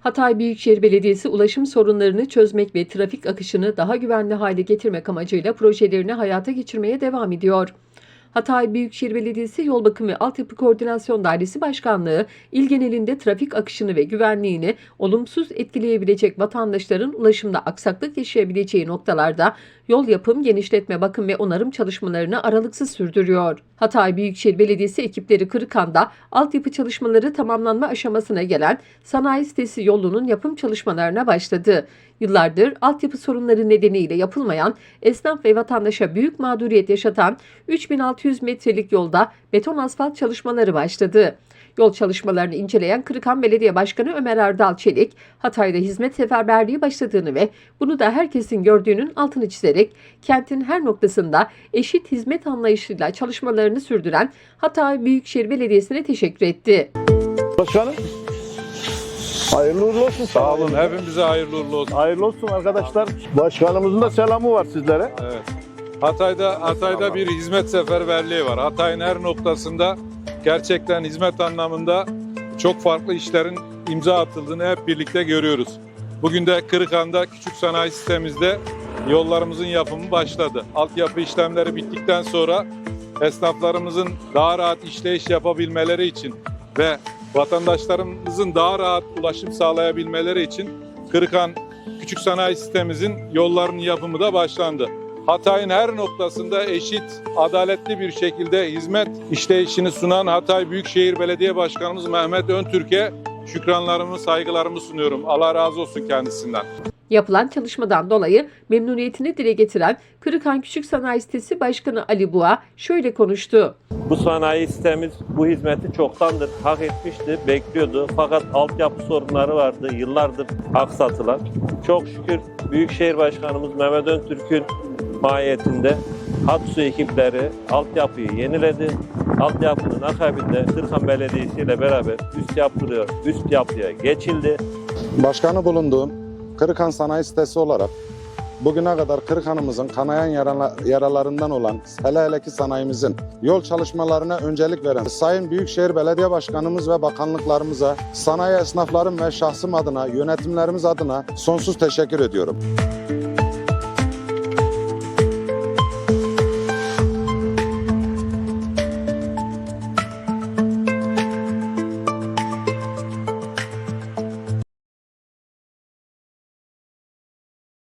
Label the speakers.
Speaker 1: Hatay Büyükşehir Belediyesi ulaşım sorunlarını çözmek ve trafik akışını daha güvenli hale getirmek amacıyla projelerini hayata geçirmeye devam ediyor. Hatay Büyükşehir Belediyesi Yol Bakım ve Altyapı Koordinasyon Dairesi Başkanlığı, il genelinde trafik akışını ve güvenliğini olumsuz etkileyebilecek vatandaşların ulaşımda aksaklık yaşayabileceği noktalarda yol yapım, genişletme, bakım ve onarım çalışmalarını aralıksız sürdürüyor. Hatay Büyükşehir Belediyesi ekipleri Kırıkan'da altyapı çalışmaları tamamlanma aşamasına gelen sanayi sitesi yolunun yapım çalışmalarına başladı. Yıllardır altyapı sorunları nedeniyle yapılmayan, esnaf ve vatandaşa büyük mağduriyet yaşatan 3600 metrelik yolda beton asfalt çalışmaları başladı. Yol çalışmalarını inceleyen Kırıkan Belediye Başkanı Ömer Erdal Çelik, Hatay'da hizmet seferberliği başladığını ve bunu da herkesin gördüğünün altını çizerek kentin her noktasında eşit hizmet anlayışıyla çalışmalarını sürdüren Hatay Büyükşehir Belediyesi'ne teşekkür etti.
Speaker 2: Başkanım. Hayırlı uğurlu olsun.
Speaker 3: Sağ olun. Hepimize hayırlı uğurlu olsun.
Speaker 2: Hayırlı olsun arkadaşlar. Başkanımızın da selamı var sizlere.
Speaker 3: Evet. Hatay'da Hatay'da bir hizmet seferberliği var. Hatay'ın her noktasında gerçekten hizmet anlamında çok farklı işlerin imza atıldığını hep birlikte görüyoruz. Bugün de Kırıkhan'da küçük sanayi sitemizde yollarımızın yapımı başladı. Altyapı işlemleri bittikten sonra esnaflarımızın daha rahat işleyiş yapabilmeleri için ve vatandaşlarımızın daha rahat ulaşım sağlayabilmeleri için Kırıkhan küçük sanayi sitemizin yollarının yapımı da başlandı. Hatay'ın her noktasında eşit, adaletli bir şekilde hizmet işleyişini sunan Hatay Büyükşehir Belediye Başkanımız Mehmet Öntürk'e şükranlarımı, saygılarımı sunuyorum. Allah razı olsun kendisinden.
Speaker 1: Yapılan çalışmadan dolayı memnuniyetini dile getiren Kırıkan Küçük Sanayi Sitesi Başkanı Ali Buğa şöyle konuştu.
Speaker 4: Bu sanayi sistemimiz bu hizmeti çoktandır hak etmişti, bekliyordu. Fakat altyapı sorunları vardı, yıllardır aksatılan. Çok şükür Büyükşehir Başkanımız Mehmet Öntürk'ün mahiyetinde HATSU ekipleri altyapıyı yeniledi. Altyapının akabinde Kırkan Belediyesi ile beraber üst yapılıyor, üst yapıya geçildi.
Speaker 5: Başkanı bulunduğum Kırıkan Sanayi Sitesi olarak bugüne kadar Kırıkan'ımızın kanayan yarala- yaralarından olan hele hele ki sanayimizin yol çalışmalarına öncelik veren Sayın Büyükşehir Belediye Başkanımız ve bakanlıklarımıza, sanayi esnaflarım ve şahsım adına, yönetimlerimiz adına sonsuz teşekkür ediyorum.